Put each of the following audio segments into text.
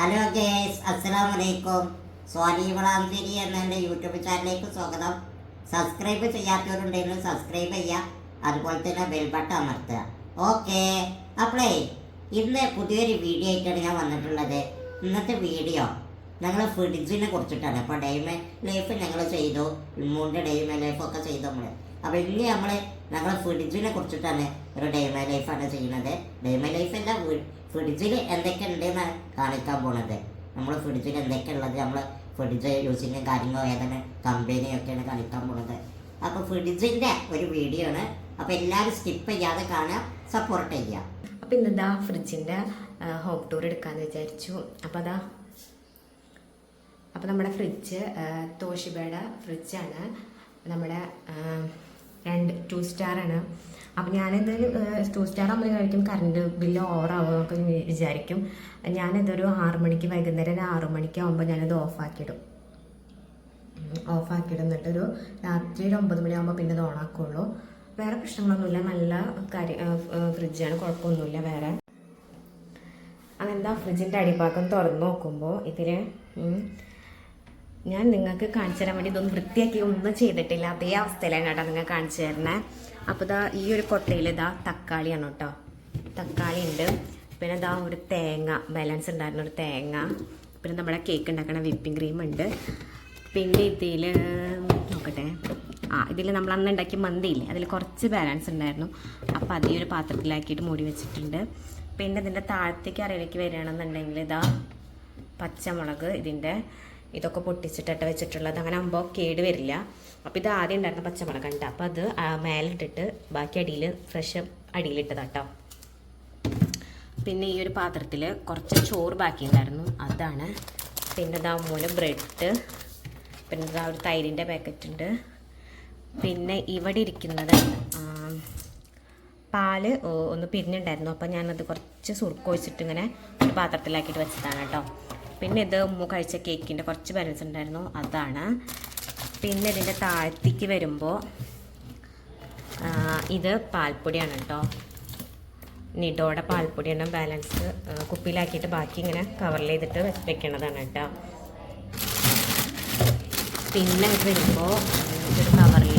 Hello guys അസ്സലാം വലൈക്കും സോനി വളാന്തിരി എന്ന എന്റെ യൂട്യൂബ് ചാനലിലേക്ക് സ്വാഗതം. സബ്സ്ക്രൈബ് ചെയ്യാത്തവരുണ്ടെങ്കിൽ സബ്സ്ക്രൈബ് ചെയ്യുക. അതുപോലെ തന്നെ ബെൽ ബട്ടൺ അമർത്തുക. ഓക്കെ അപ്പോളേ ഇന്ന് പുതിയൊരു വീഡിയോ ആയിട്ടാണ് ഞാൻ വന്നിട്ടുള്ളത്. ഇന്നത്തെ വീഡിയോ ഞങ്ങൾ ഫ്രിഡ്ജിനെ കുറിച്ചിട്ടാണ്. അപ്പോൾ ഡെയ്മ ലൈഫ് ഞങ്ങൾ ചെയ്തു. മൂന്ന് ഡെയ്മ ലൈഫൊക്കെ ചെയ്തു നമ്മൾ അപ്പോൾ ഇനി നമ്മൾ ഞങ്ങൾ ഫുഡിജിനെ കുറിച്ചിട്ടാണ് ഒരു ഡെയ്മ ലൈഫാണ് ചെയ്യുന്നത് ലൈഫ് ലൈഫല്ല ഫുഡിജിൽ എന്തൊക്കെ ഉണ്ടെന്ന് കാണിക്കാൻ പോണത്. നമ്മൾ ഫുഡിജിൽ എന്തൊക്കെ ഉള്ളത് നമ്മൾ ഫുഡിജ് യൂസിങ്ങും കാര്യങ്ങളും ഏതാണ് കമ്പനിയൊക്കെയാണ് കാണിക്കാൻ പോണത്. അപ്പോൾ ഫുഡിജിന്റെ ഒരു വീഡിയോ ആണ്. അപ്പോൾ എല്ലാവരും സ്കിപ്പ് ചെയ്യാതെ കാണാൻ സപ്പോർട്ട് ചെയ്യുക. അപ്പം ഇന്നെന്താ ഫ്രിഡ്ജിന്റെ ഹോം ടൂർ എടുക്കാമെന്ന് വിചാരിച്ചു. അപ്പോൾ അതാ അപ്പോൾ നമ്മുടെ ഫ്രിഡ്ജ് തോഷിബയുടെ ഫ്രിഡ്ജാണ്. നമ്മുടെ രണ്ട് ടു സ്റ്റാറാണ് ഞാൻ ഞാനിത് ടു സ്റ്റാർ ആകുമ്പോൾ കഴിക്കും കറണ്ട് ബില്ല് ഓവറാവും എന്നൊക്കെ വി- വിചാരിക്കും. ഞാനിതൊരു ആറ് മണിക്ക് വൈകുന്നേരം ഒരു ആറു മണിക്ക് ആകുമ്പോൾ ഞാനിത് ഓഫാക്കിയിടും ഓഫാക്കിയിടും എന്നിട്ടൊരു രാത്രി ഒരു ഒമ്പത് മണിയാകുമ്പോൾ പിന്നെ ഇത് ഓണാക്കുള്ളൂ വേറെ പ്രശ്നങ്ങളൊന്നുമില്ല. നല്ല കാര്യ ഫ്രിഡ്ജാണ് കുഴപ്പമൊന്നുമില്ല വേറെ. അങ്ങനെന്താ ഫ്രിഡ്ജിന്റെ അടിഭാഗം തുറന്ന് നോക്കുമ്പോൾ ഇതിൽ ഞാൻ നിങ്ങൾക്ക് കാണിച്ചു തരാൻ വേണ്ടി ഇതൊന്നും വൃത്തിയാക്കി ഒന്നും ചെയ്തിട്ടില്ല. അതേ അവസ്ഥയിലാണ് കേട്ടോ നിങ്ങൾ കാണിച്ചു തരണേ അപ്പോൾ ഇതാ ഈ ഒരു കൊട്ടയിൽ ഇതാ തക്കാളിയാണ് കേട്ടോ. തക്കാളി ഉണ്ട്. പിന്നെ ഇതാ ഒരു തേങ്ങ ബാലൻസ് ഉണ്ടായിരുന്ന ഒരു തേങ്ങ. പിന്നെ നമ്മുടെ കേക്ക് ഉണ്ടാക്കണ വിപ്പിംഗ് ക്രീം ഉണ്ട്. പിന്നെ ഇതിൽ നോക്കട്ടെ. ആ ഇതിൽ നമ്മൾ അന്ന് ഉണ്ടാക്കിയ മന്തിയില്ലേ അതിൽ കുറച്ച് ബാലൻസ് ഉണ്ടായിരുന്നു. അപ്പോൾ അത് ഈ ഒരു പാത്രത്തിലാക്കിയിട്ട് മൂടി വെച്ചിട്ടുണ്ട്. പിന്നെ ഇതിന്റെ താഴത്തേക്ക് അറിയിലേക്ക് വരികയാണെന്നുണ്ടെങ്കിൽ ഇതാ പച്ചമുളക് ഇതിന്റെ ഇതൊക്കെ പൊട്ടിച്ചിട്ടിട്ട് വെച്ചിട്ടുള്ളത്. അങ്ങനെ ആകുമ്പോൾ കേട് വരില്ല. അപ്പോൾ ഇത് ആദ്യം ഉണ്ടായിരുന്ന പച്ചമുളക് ഉണ്ട് അപ്പോൾ അത് മേലിട്ടിട്ട് ബാക്കി അടിയിൽ ഫ്രഷ് അടിയിലിട്ടതാട്ടോ. പിന്നെ ഈ ഒരു പാത്രത്തിൽ കുറച്ച് ചോറ് ബാക്കി ഉണ്ടായിരുന്നു അതാണ്. പിന്നെ ഇതാ മൂന്ന് ബ്രെഡ്. പിന്നെ ഇതാ ഒരു തൈരിന്റെ പാക്കറ്റ് ഉണ്ട്. പിന്നെ ഇവിടെ ഇരിക്കുന്നത് പാൽ ഒന്ന് പിരിഞ്ഞുണ്ടായിരുന്നു അപ്പം ഞാനത് കുറച്ച് സുറുക്കൊഴിച്ചിട്ട് ഇങ്ങനെ ഒരു പാത്രത്തിലാക്കിയിട്ട് വെച്ചതാണ് കേട്ടോ. പിന്നെ ഇത് ഉമ്മ കഴിച്ച കേക്കിന്റെ കുറച്ച് ബാലൻസ് ഉണ്ടായിരുന്നു. അതാണ്. പിന്നെ ഇതിന്റെ താഴ്ത്തിക്ക് വരുമ്പോൾ ഇത് പാൽപ്പൊടിയാണ് കേട്ടോ. നിഡോടെ പാൽപ്പൊടിയാണ് ബാലൻസ് കുപ്പിയിലാക്കിയിട്ട് ബാക്കി ഇങ്ങനെ കവറിൽ ചെയ്തിട്ട് വെക്കണതാണ് കേട്ടോ. പിന്നെ ഇത് വരുമ്പോൾ ഇതൊരു കവറിൽ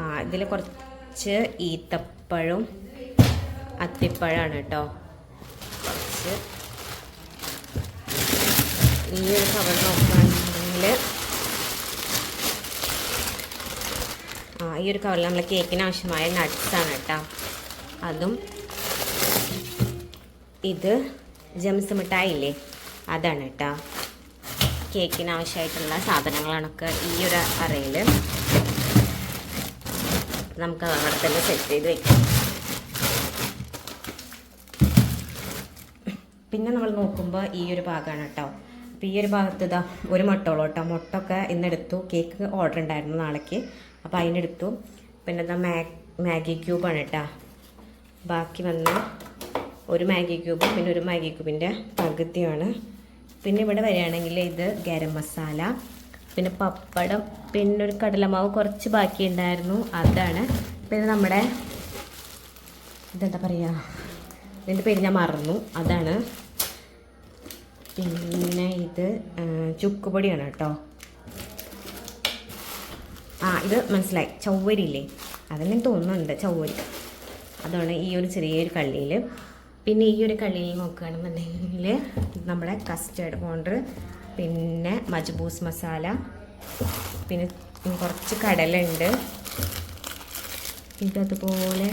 ആ ഇതിൽ കുറച്ച് ഈത്തപ്പഴവും അത്തിപ്പഴമാണ് കേട്ടോ. കുറച്ച് ഈ ഒരു കവർ നോക്കുകയാണെന്നുണ്ടെങ്കിൽ ആ ഈ ഒരു കവറിൽ നമ്മൾ കേക്കിന് ആവശ്യമായ നട്ട്സാണ് കേട്ടോ. അതും ഇത് ജംസ് മിഠായി ഇല്ലേ അതാണ് കേട്ടോ. കേക്കിന് ആവശ്യമായിട്ടുള്ള സാധനങ്ങളാണൊക്കെ ഈ ഒരു അറയിൽ നമുക്ക് അവിടെ തന്നെ സെറ്റ് ചെയ്ത് വെക്കാം. പിന്നെ നമ്മൾ നോക്കുമ്പോൾ ഈ ഒരു ഭാഗമാണ് കേട്ടോ അപ്പോൾ ഈ ഒരു ഭാഗത്ത് ഇതാ ഒരു മുട്ടോളം കേട്ടോ മുട്ടൊക്കെ ഇന്നെടുത്തു. കേക്ക് ഓർഡർ ഉണ്ടായിരുന്നു നാളേക്ക്. അപ്പോൾ അതിനെടുത്തു പിന്നെ ഇതാ മാഗ് മാഗി ക്യൂബാണ് കേട്ടോ ബാക്കി വന്ന ഒരു മാഗി ക്യൂബും പിന്നെ ഒരു മാഗി ക്യൂബിന്റെ പകുതിയാണ്. പിന്നെ ഇവിടെ വരികയാണെങ്കിൽ ഇത് ഗരം മസാല പിന്നെ പപ്പടം പിന്നെ ഒരു കടലമാവ് കുറച്ച് ബാക്കി ഉണ്ടായിരുന്നു അതാണ്. പിന്നെ നമ്മുടെ ഇതെന്താ പറയുക ഇതിന്റെ പേര് ഞാൻ മറന്നു. അതാണ്. പിന്നെ ഇത് ചുക്കുപൊടിയാണ് കേട്ടോ. ആ ഇത് മനസ്സിലായി. ചൗവരി ഇല്ലേ അതെന്നെ തോന്നുന്നുണ്ട് ചൊവ്വരി. അതാണ് ഈ ഒരു ചെറിയൊരു കള്ളിയിൽ പിന്നെ ഈ ഒരു കള്ളിയിൽ നോക്കുകയാണെന്നുണ്ടെങ്കിൽ നമ്മുടെ കസ്റ്റേർഡ് പൗഡർ പിന്നെ മജ്ബൂസ് മസാല പിന്നെ കുറച്ച് കടലുണ്ട് ഇതതുപോലെ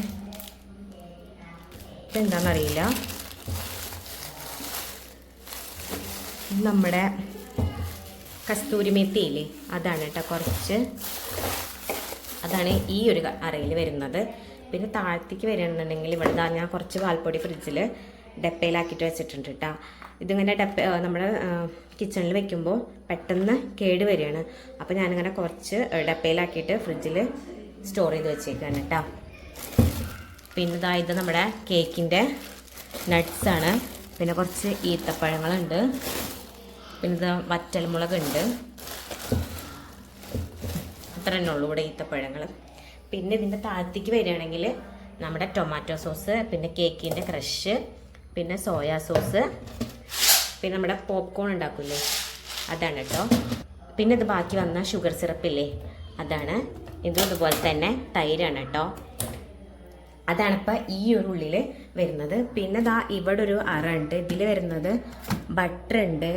ഇതെന്താണെന്നറിയില്ല നമ്മുടെ കസ്തൂരി മെത്തിയില്ലേ? അതാണ് കേട്ടോ കുറച്ച്. അതാണ് ഈ ഒരു അറയിൽ വരുന്നത്. പിന്നെ താഴത്തേക്ക് വരുന്നുണ്ടെങ്കിൽ ഇവിടെ ഞാൻ കുറച്ച് പാൽപ്പൊടി ഫ്രിഡ്ജിൽ ഡപ്പയിലാക്കിയിട്ട് വെച്ചിട്ടുണ്ട് കേട്ടോ. ഇതിങ്ങനെ ഡപ്പ നമ്മുടെ കിച്ചണിൽ വെക്കുമ്പോൾ പെട്ടെന്ന് കേട് വരികയാണ്. അപ്പോൾ ഞാനിങ്ങനെ കുറച്ച് ഡപ്പയിലാക്കിയിട്ട് ഫ്രിഡ്ജിൽ സ്റ്റോർ ചെയ്ത് വെച്ചേക്കാണ് കേട്ടോ. പിന്നെ ഇതാ ഇത് നമ്മുടെ കേക്കിന്റെ നട്ട്സാണ്. പിന്നെ കുറച്ച് ഈത്തപ്പഴങ്ങളുണ്ട്. പിന്നെ ഇത് വറ്റൽമുളകുണ്ട്. അത്ര തന്നെ ഉള്ളൂ ഇവിടെ ഈത്തപ്പഴങ്ങൾ. പിന്നെ ഇതിന്റെ താഴത്തേക്ക് വരികയാണെങ്കിൽ നമ്മുടെ ടൊമാറ്റോ സോസ് പിന്നെ കേക്കിന്റെ ക്രഷ് പിന്നെ സോയാ സോസ് പിന്നെ നമ്മുടെ പോപ്കോൺ ഉണ്ടാക്കില്ലേ അതാണ് കേട്ടോ. പിന്നെ ഇത് ബാക്കി വന്ന ഷുഗർ സിറപ്പില്ലേ അതാണ്. ഇതും ഇതുപോലെ തന്നെ തൈരാണ് കേട്ടോ. അതാണ് ഇപ്പം ഈ ഒരു ഉള്ളിൽ വരുന്നത്. പിന്നെ ദാ ഇവിടെ ഒരു അറ ഉണ്ട്. ഇതിൽ വരുന്നത് ബട്ടർ ഉണ്ട്.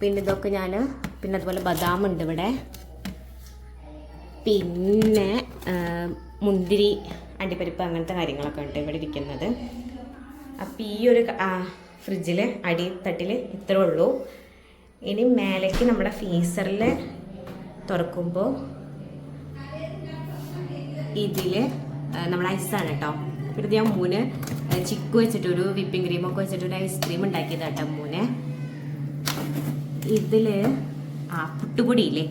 പിന്നെ ഇതൊക്കെ ഞാൻ പിന്നെ അതുപോലെ ബദാം ഉണ്ട് ഇവിടെ. പിന്നെ മുന്തിരി അണ്ടിപ്പരിപ്പ് അങ്ങനത്തെ കാര്യങ്ങളൊക്കെ ഉണ്ട് ഇവിടെ ഇരിക്കുന്നത്. അപ്പം ഈ ഒരു ഫ്രിഡ്ജിൽ അടി തട്ടിൽ ഇത്രേ ഉള്ളൂ. ഇനി മേലേക്ക് നമ്മുടെ ഫീസറിൽ തുറക്കുമ്പോൾ ഇതിൽ നമ്മൾ ഐസാണ് കേട്ടോ. ഇത് ഞാൻ മൂന്ന് ചിക്കു വെച്ചിട്ട് ഒരു വിപ്പിംഗ് ക്രീമൊക്കെ വെച്ചിട്ട് ഒരു ഐസ്ക്രീം ഉണ്ടാക്കിയത് കേട്ടോ മൂന്ന് ഇതിൽ ആ പുട്ടുപൊടിയില്ലേ?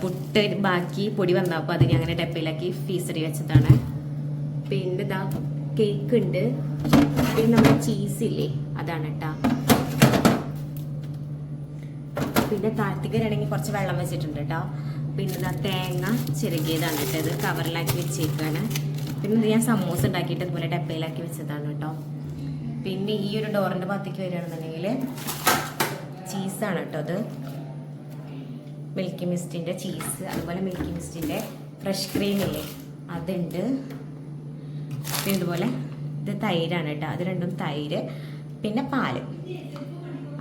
പുട്ട് ബാക്കി പൊടി വന്നപ്പോൾ അത് ഞാൻ അങ്ങനെ ഡപ്പയിലാക്കി ഫീസറി വെച്ചതാണ്. പിന്നെ ഇതാ കേക്ക് ഉണ്ട്. പിന്നെ നമ്മുടെ ചീസ് ഇല്ലേ? അതാണ് കേട്ടോ. പിന്നെ താഴ്ത്തിക്കരാണെങ്കിൽ കുറച്ച് വെള്ളം വെച്ചിട്ടുണ്ട് കേട്ടോ. പിന്നെ ഇതാ തേങ്ങ ചിരകിയതാണ് കേട്ടോ. ഇത് കവറിലാക്കി വെച്ചേക്കാണ്. പിന്നെ ഞാൻ സമൂസ ഉണ്ടാക്കിയിട്ട് ഇതുപോലെ ഡപ്പയിലാക്കി വെച്ചതാണ് കേട്ടോ. പിന്നെ ഈ ഒരു ഡോറിന്റെ ഭാഗത്തേക്ക് വരികയാണെന്നുണ്ടെങ്കിൽ ചീസാണ് കേട്ടോ അത് മിൽക്കി മിസ്റ്റിന്റെ ചീസ് അതുപോലെ മിൽക്കി മിസ്റ്റിന്റെ ഫ്രഷ് ക്രീം ഇല്ലേ അതുണ്ട്. പിന്നെ ഇതുപോലെ ഇത് തൈരാണ് കേട്ടോ. അത് രണ്ടും തൈര് പിന്നെ പാൽ.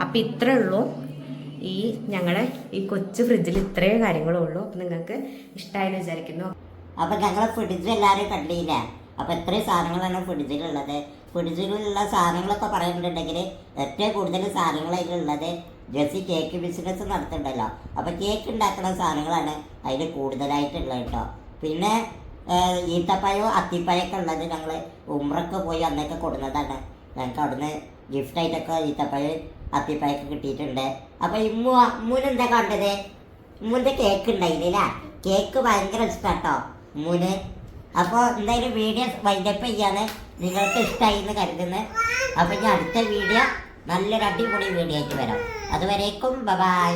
അപ്പം ഇത്രേ ഉള്ളൂ. ഈ ഞങ്ങളെ ഈ കൊച്ചു ഫ്രിഡ്ജിൽ ഇത്രയേ കാര്യങ്ങളേ ഉള്ളൂ അപ്പം നിങ്ങൾക്ക് ഇഷ്ടമായെന്ന് വിചാരിക്കുന്നു. അപ്പൊ ഞങ്ങളെ ഫ്രിഡ്ജ് എല്ലാവരും കണ്ടില്ല? അപ്പൊ എത്രയും സാധനങ്ങളാണ് ഫ്രിഡ്ജിലുള്ളത് ഫ്രിഡ്ജിലുള്ള സാധനങ്ങളൊക്കെ പറയുന്നുണ്ടെങ്കിൽ ഏറ്റവും കൂടുതൽ സാധനങ്ങൾ അതിലുള്ളത് ജെസ്സി കേക്ക് ബിസിനസ് നടത്തുന്നുണ്ടല്ലോ. അപ്പൊ കേക്ക് ഉണ്ടാക്കുന്ന സാധനങ്ങളാണ് അതിൽ കൂടുതലായിട്ടുള്ളത് കേട്ടോ പിന്നെ ഈത്തപ്പഴവും അത്തിപ്പഴമൊക്കെ ഉള്ളത് ഞങ്ങൾ ഉമ്രക്ക് പോയി അന്നൊക്കെ കൊടുന്നതാണ്. ഞങ്ങൾക്ക് അവിടുന്ന് ഗിഫ്റ്റായിട്ടൊക്കെ ഈത്തപ്പഴം അത്തിപ്പഴമൊക്കെ കിട്ടിയിട്ടുണ്ട്. അപ്പൊ ഇമ്മു ഇമ്മൂനെന്താ കണ്ടത്? മൂന്ന് കേക്ക് ഉണ്ടായില്ല കേക്ക് ഭയങ്കര ഇഷ്ടാട്ടോ ഇമ്മൂന് അപ്പോൾ എന്തായാലും വീഡിയോ വൈൻഡപ്പ് ചെയ്യാണ് നിങ്ങൾക്ക് ഇഷ്ടമായി എന്ന് കരുതുന്നത് അപ്പോൾ ഞാൻ അടുത്ത വീഡിയോ നല്ലൊരു അടിപൊളി വീഡിയോ ആയിട്ട് വരാം. അതുവരേക്കും ബൈ